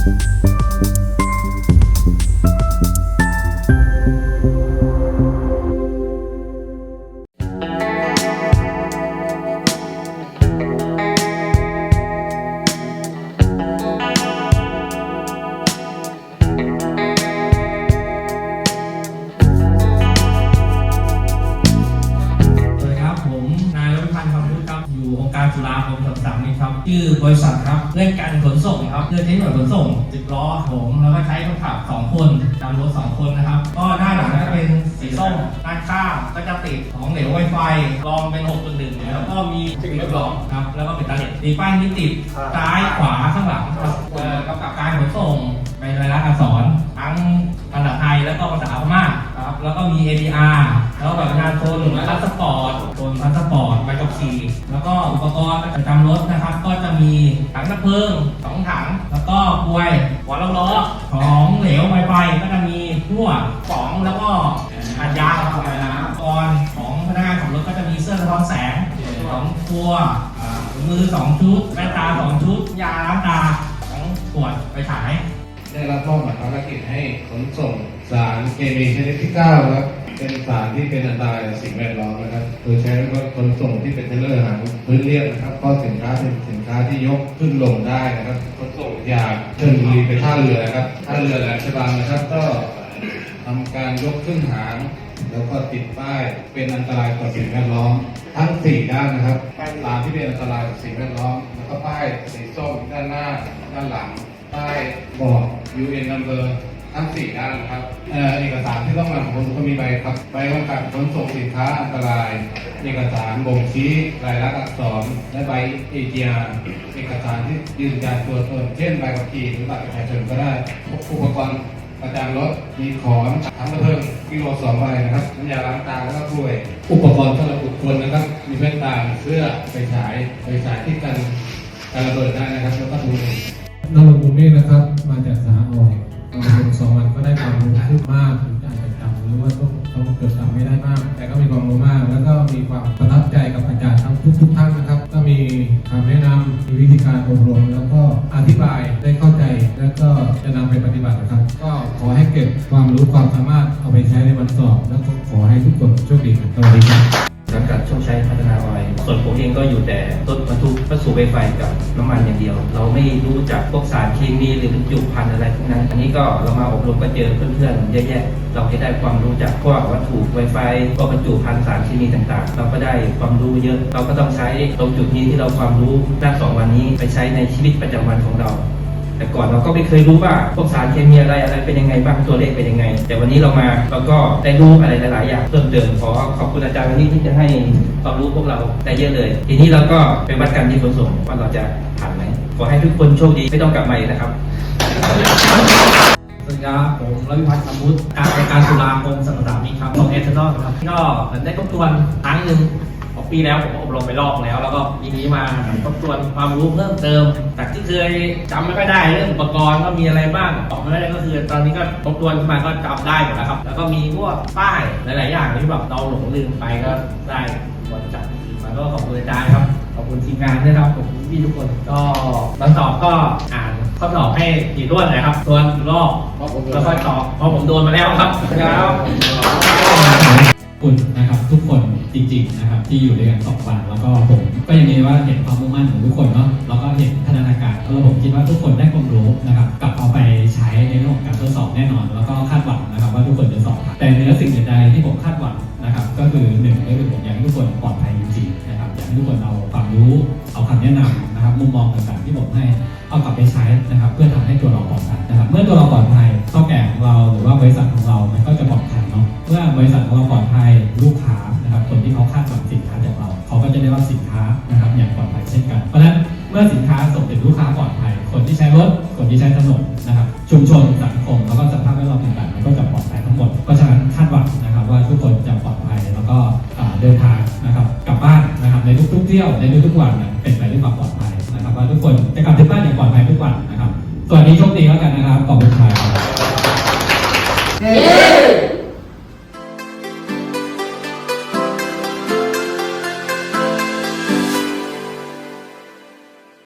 ส ชื่อบริษัทครับเรื่องการขนส่งครับเรื่องเทคนโลยีขนส่งสิบล้อผมแล้วก็ใช้คนขับสองคนจำรถสองคนนะครับ ก็ด้าหลังก็เป็นสีส้มด้านข้างก็จะติดของเหลวไวไฟรองเป็น6.1แล้วก็มีสิ่งเรียบร้อยครับแล้วก็เป็นตาเล็ดมีป้ายนิติดซ้ายขวาข้างหลังครับกำกับการขนส่งเป็นรายลักษณ์อักษรทั้งภาษาไทยแล้วก็ภาษาพม่าครับแล้วก็มี APR แล้วแบบประชาชนพาสปอร์ตคนพาสปอร์ตใบขับขี่แล้วก็อุปกรณ์ประจำรถนะครับก็ จะมีถังดับเพลิงสองถัง แล้วก็กลวยหัวล้อล้อของเหลวไวไฟก็จะมีทั่วป๋องแล้วก็อัดยางครับอุปกรณ์ของพนักงานขับรถก็จะมีเสื้อสะท้อนแสงสองตัวอ่ามือสองชุดแว่นตาสองชุด ยาล้างตาสองขวดไปฉายได้รับมอบหมายภารกิจให้ขนส่งสารเคมีชนิดที่ 9 ครับ เป็นสารที่เป็นอันตรายต่อสิ่งแวดล้อมนะครับ โดยใช้รถขนส่งที่เป็นเทรลเลอร์หางพื้นเรียบนะครับเพราะสินค้าเป็นสินค้าที่ยกขึ้นลงได้นะครับ ขนส่งจากชลบุรีไปท่าเรือนะครับ ท่าเรือแหลมฉบังนะครับ ก็ทำการยกขึ้นหาง แล้วก็ติดป้ายเป็นอันตรายต่อสิ่งแวดล้อม ทั้ง 4 ด้านนะครับ ป้ายสารที่เป็นอันตรายต่อสิ่งแวดล้อม แล้วก็ป้ายสีส้มด้านหน้า ด้านหลัง ป้ายบอก UN number ทั้ง4ด้านนะครับเอ่อเอกสารที่ต้องนำคนก็มีใบครับใบกำกับขนส่งสินค้าอันตราย เอกสารบ่งชี้รายลักษณ์อักษรและใบ AGR เอกสารที่ยืนยันตัวตนเช่นใบขับขี่หรือบัตรประชาชนก็ได้อุปกรณ์ประจำรถมีขอนถังกระเทิงกิโลสองใบนะครับน้ำยาล้างตาแล้วก็ถ้วย อุปกรณ์สำหรับบุคคลนะครับ มีแว่นตาเสื้อไฟฉายไฟฉายที่กันการระเบิดได้นะครับแล้วก็ถุงมือนรงค์บุนี่นะครับมาจากสหออย สองวันก็ได้ความรู้ขึ้นมากถึงจะอาจจะจำหรือว่าต้องต้องเกิดจำไม่ได้มาก แต่ก็มีความรู้มาก แล้วก็มีความประทับใจกับอาจารย์ทั้งทุกทุกท่านนะครับ ก็มีคำแนะนำมีวิธีการอบรม แล้วก็อธิบายได้เข้าใจ แล้วก็จะนำไปปฏิบัตินะครับ ก็ขอให้เก็บความรู้ความสามารถเอาไปใช้ในวันสอบ แล้วก็ขอให้ทุกคนโชคดีครับสวัสดีครับสังกัดโชคชัยพัฒนาออยส่วนผมเองก็อยู่แต่รถบรรทุกวัสดุ ไฟไฟกับน้ำมันอย่างเดียว เราไม่รู้จักพวกสารเคมีหรือบรรจุภัณฑ์อะไรพวกนั้น อันนี้ก็เรามาอบรมก็เจอเพื่อนๆเยอะแยะเราจะได้ความรู้จากพวกวัตถุไวไฟพวกบรรจุภัณฑ์สารเคมีต่างๆ เราก็ได้ความรู้เยอะ เราก็ต้องใช้ตรงจุดนี้ที่เราความรู้ด้านสองวันนี้ไปใช้ในชีวิตประจำวันของเรา แต่ก่อนเราก็ไม่เคยรู้ว่าพวกสารเคมีอะไรอะไรเป็นยังไงบ้างตัวเลขเป็นยังไง แต่วันนี้เรามาเราก็ได้รู้อะไรหลาย ๆ อย่างเพิ่มเติมขอขอบคุณอาจารย์วันนี้ที่จะให้ความรู้พวกเราได้เยอะเลย ทีนี้เราก็ไปวัดกันที่ขนส่งว่าเราจะผ่านไหมขอให้ทุกคนโชคดีไม่ต้องกลับมาอีกนะครับสวัสดีครับผมรวิพัฒน์คำพุทธการรายการสุราคมสังสามิตครับของเอเทนอลครับก็เหมือนได้ทบทวนครั้งหนึ่ง ปีแล้วผมอบรมไปรอบแล้ว แล้วก็ปีนี้มาทบทวนความรู้เพิ่มเติมจากที่เคยจำไม่ค่อยได้เรื่องอุปกรณ์ก็มีอะไรบ้างตอบไม่ได้ก็คือ ตอนนี้ก็ทบทวนขึ้นมาก็จำได้หมดแล้วครับ แล้วก็มีพวกป้ายหลาย ๆ อย่างที่แบบเราหลงลืมไปก็ได้วันจัดมาก็ขอบคุณอาจารย์ครับขอบคุณทีมงานด้วยครับขอบคุณพี่ทุกคนก็ตอนสอบก็อ่านข้อสอบให้ถี่ถ้วนนะครับตัวนรอบแล้วก็ตอบเพราะผมโดนมาแล้วครับครับ คุณนะครับทุกคนจริงๆนะครับที่อยู่ด้วยกันสองวันแล้วก็ผมก็ยังมีว่าเห็นความมุ่งมั่นของทุกคนเนาะแล้วก็เห็นพัฒนาการแล้วผมคิดว่าทุกคนได้ความรู้นะครับกลับเอาไปใช้ในเรื่องของการทดสอบแน่นอน แล้วก็คาดหวังนะครับว่าทุกคนจะสอบผ่านแต่เนื้อสิ่งใดที่ผมคาดหวังนะครับก็คือหนึ่งก็คือผมอยากให้ทุกคนปลอดภัยจริงๆนะครับอยากให้ทุกคนเอาความรู้เอาคำแนะนำ นะครับมุมมองต่างๆที่ผมให้เอากลับไปใช้นะครับเพื่อทำให้ตัวเราปลอดภัยนะครับ เมื่อตัวเราปลอดภัยเท่าแก่ของเราหรือว่าบริษัทของเรามันก็จะปลอดภัยเนาะเมื่อบริษัทของเราปลอดภัยลูกค้านะครับคนที่เขาคาดหวังสินค้าจากเรา เขาก็จะได้รับสินค้านะครับอย่างปลอดภัยเช่นกัน เพราะฉะนั้นเมื่อสินค้าส่งถึงลูกค้าปลอดภัย คนที่ใช้รถคนที่ใช้ถนนนะครับชุมชนสังคมแล้วก็สภาพแวดล้อมต่างๆมันก็จะปลอดภัยทั้งหมดเพราะฉะนั้นคาดหวังนะครับว่าทุกคนจะปลอดภัยแล้วก็เดินทางนะครับกลับบ้านนะครับในทุกๆเที่ยวในทุกๆวันเนี่ยเป็นไปด้วยความปลอดภัยน ทุกคนจะกลับที่บ้านอย่างปลอดภัยทุกวันนะครับ ส่วนนี้โชคดีแล้วกันนะครับ ขอบคุณครับ